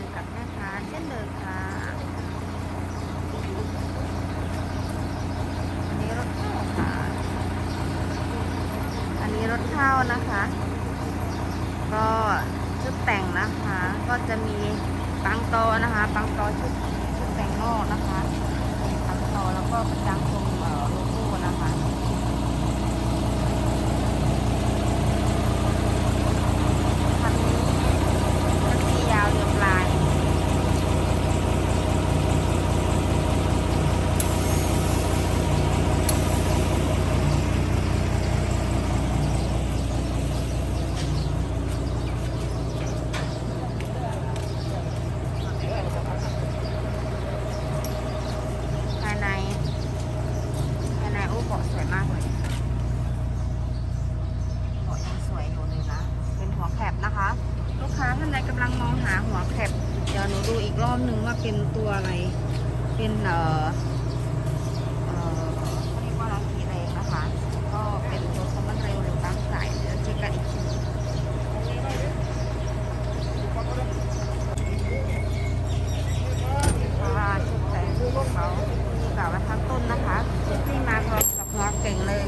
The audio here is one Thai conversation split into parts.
เจอกับแม่ค้าเช่นเดิมค่ะอันนี้รถเข้าค่ะ อันนี้รถเข้านะคะ ก็ชุดแต่งนะคะ ก็จะมีปังโตนะคะ ปังโตชุดชุดแต่งนอกนะคะปังโตแล้วก็ประจังตรงเอ่อโลโก้นะคะ คันนี้มันมียาวเรียบลาย ภายใน ภายในโอ้เบาะสวยมากเลย เบาะยังสวยอยู่เลยนะ เป็นหัวแคบนะคะ ลูกค้าท่านใดกำลังมองหาหัวแคบ เดูอีกรอบหนึ่งว่าเป็นตัวอะไร เป็นเอ่อ เอ่อเขาเรียกว่าอะไรกี่แรงนะคะ ก็เป็นตัวคอมมันเร็วหรือตั้งสายเดี๋ยวเช็คกันอีกทีเพราะว่าชุดแต่งของเขาที่กล่าวไว้ข้างต้นนะคะ ที่มาพร้อมกับหัวเก่งเลย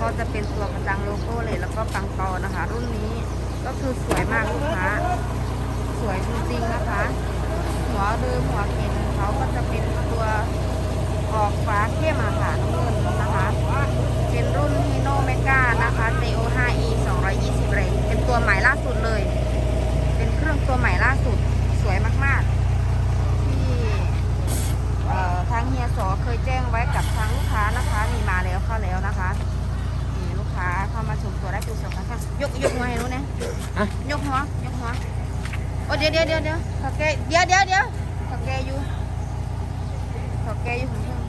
ก็จะเป็นตัวกระจังโลโก้เลยแล้วก็ปังตอนะคะ รุ่นนี้ก็คือสวยมากลูกค้า สวยจริงๆนะคะ หัว เดิมหัวเก่งเขาก็จะเป็นตัวออกฟ้าเข้มอะค่ะน้ำเงินนะคะ เป็นรุ่นฮีโนเมกานะคะ JO 5E 220แรงเป็นตัวใหม่ล่าสุดเลย เป็นเครื่องตัวใหม่ล่าสุดสวยมากๆ ที่เอ่อทางเฮียสอเคยแจ้งไว้กับทางลูกค้านะคะนี่มาแล้วเข้าแล้วนะคะนี่ลูกค้าเข้ามาชมตัวได้ตัวสองครั้งยกยกหัวให้รู้นะฮะยกหัวยกหัวโอ้เดี๋ยวเดี๋ยวเดี๋ยวเดี๋ยวเขาแกเดี๋ยวเดี๋ยวเดี๋ยวเขาแกอยู่ เขาแกอยู่ข้างเทิง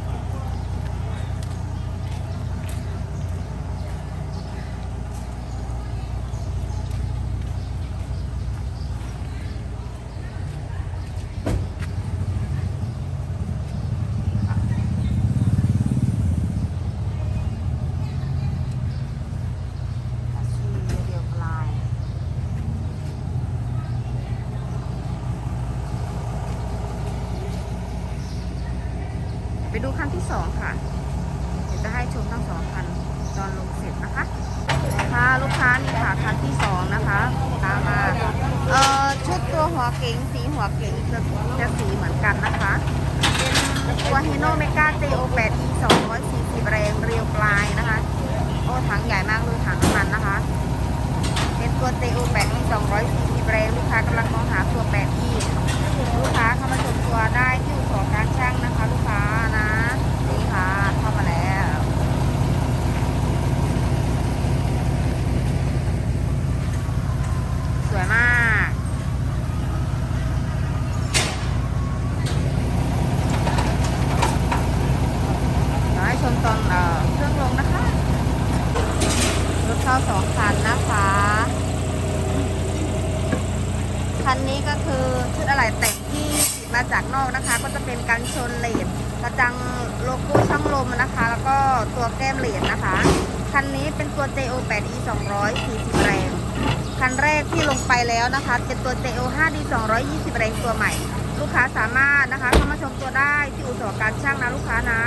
สีเดียวปลาย ไปดูคันที่สองค่ะ เดี๋ยวจะให้ชมทั้งสองคันตอนลงเสร็จนะคะค่ะลูกค้านี่ค่ะคันที่สองนะคะตามมาเอ่อชุดตัวหัวเก๋งสีหัวเก๋งจะจะสีเหมือนกันนะคะเป็นตัว h ฮโนเมกา JO 8 E 240แรงเรียวปลายนะคะ โอ้ถังใหญ่มากเลยถังน้ำมันนะคะ เป็นตัว JO 8 E 240แรงลูกค้ากำลังมองหาตัว 8 E ลูกค้าเข้ามาชมตัวได้ที่อู่สอการช่างนะคะ ลูกค้านะนี่ค่ะเข้ามาแล้ว สวยมากเดี๋ยวให้ชม ตอนเครื่องลงนะคะ รถเข้าสองคันนะคะคันนี้ก็คือชุดอะไรแต่งที่มาจากนอกนะคะ ก็จะเป็นกันชนเลดกระจังโลโก้ช่องลมนะคะ แล้วก็ตัวแก้มเลดนะคะ คันนี้เป็นตัว JO 8 E 240 แรง คันแรกที่ลงไปแล้วนะคะ เป็นตัว JO 5D 220 แรงตัวใหม่ ลูกค้าสามารถนะคะเข้ามาชมตัวได้ที่อู่สอการช่างนะลูกค้านะ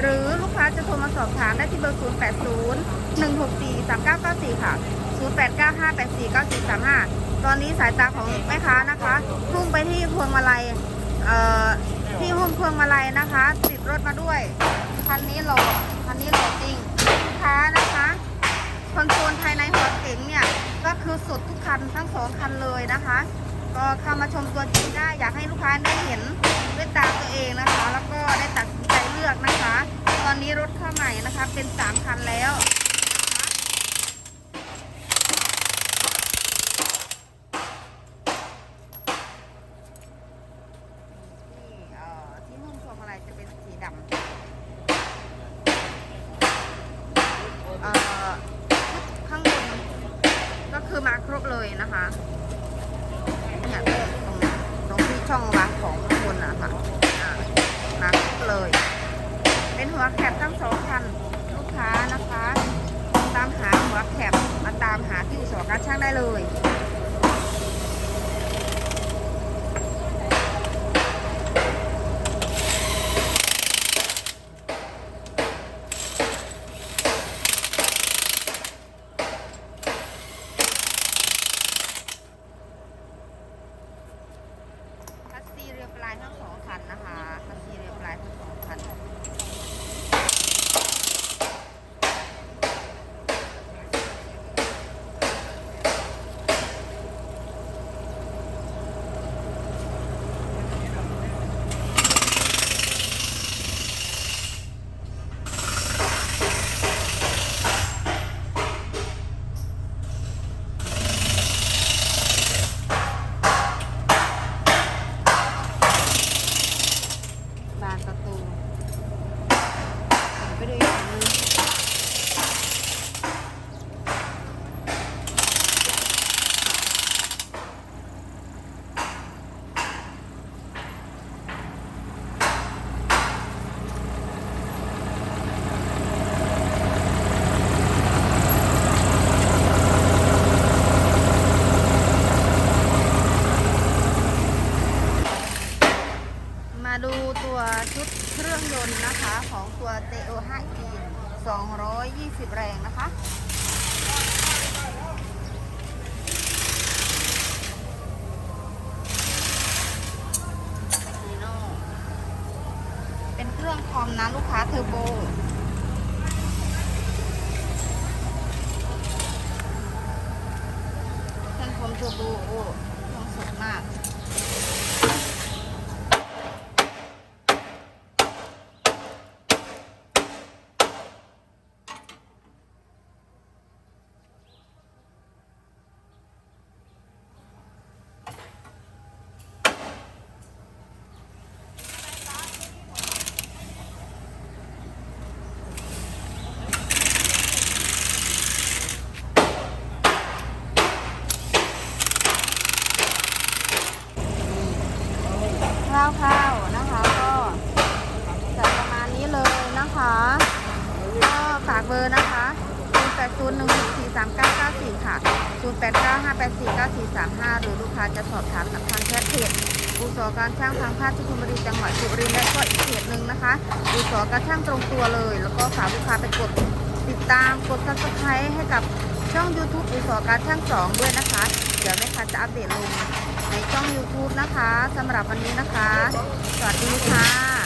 หรือลูกค้าจะโทรมาสอบถามได้ที่เบอร์ 080 164 3994 ค่ะ 0895849435 ตอนนี้สายตาของแม่ค้านะคะพุ่งไปที่พวงมาลัยที่หุ้มพวงมาลัยนะคะ ติดรถมาด้วยคันนี้หลดคันนี้หลดจริงลูกค้านะคะคอนโซลภายในหัวเก๋งเนี่ยก็คือสุดทุกคันทั้งสองคันเลยนะคะ ก็เข้ามาชมตัวจริงได้อยากให้ลูกค้าได้เห็น เป็น3คันแล้วนี่ที่ห้องชมอะไรจะเป็นสีดำข้างบนก็คือมาครบเลยนะคะเนี่ยตรงตรงที่ช่องวางของข้างบนนะคะอ่ามาครบเลย เป็นหัวแคปทั้งสอง หาที่อุตสาหการช่างได้เลย ปลายทั้งสองคันนะคะคันซีเรียบปลายทั้งสองคัน บานประตูไปดูอีกอันหนึงมาดูตัว ชุดเครื่องยนต์นะคะของตัว TO 5 e 220 แรงนะคะนีโน่เป็นเครื่องคอมนะลูกค้าเทอร์โบเครื่องคอมเทอร์โบโอ้เครื่องสดมาก คร่าวๆนะคะก็จะประมาณนี้เลย นะคะก็ฝากเบอร์นะคะ0 8 0 1 6 4 3 9 9 4 ค่ะ 0 8 9 5 8 4 9 4 3 5 หรือลูกค้าจะสอบถามกับทางแชทเพจอุตสาหการช่างทางภาคสุพรรณบรีจังหวัดสุรินทร์และก็อีกเพจหนึ่งนะคะอุตสาหการช่างตรงตัวเลย แล้วก็ฝากลูกค้าไปกดติดตามกด subscribe ให้กับช่อง YouTube อุตสาหการช่างสองด้วยนะคะ เดี๋ยวแม่ค้าจะอัปเดตลงในช่อง YouTube นะคะสำหรับวันนี้นะคะ สวัสดีค่ะ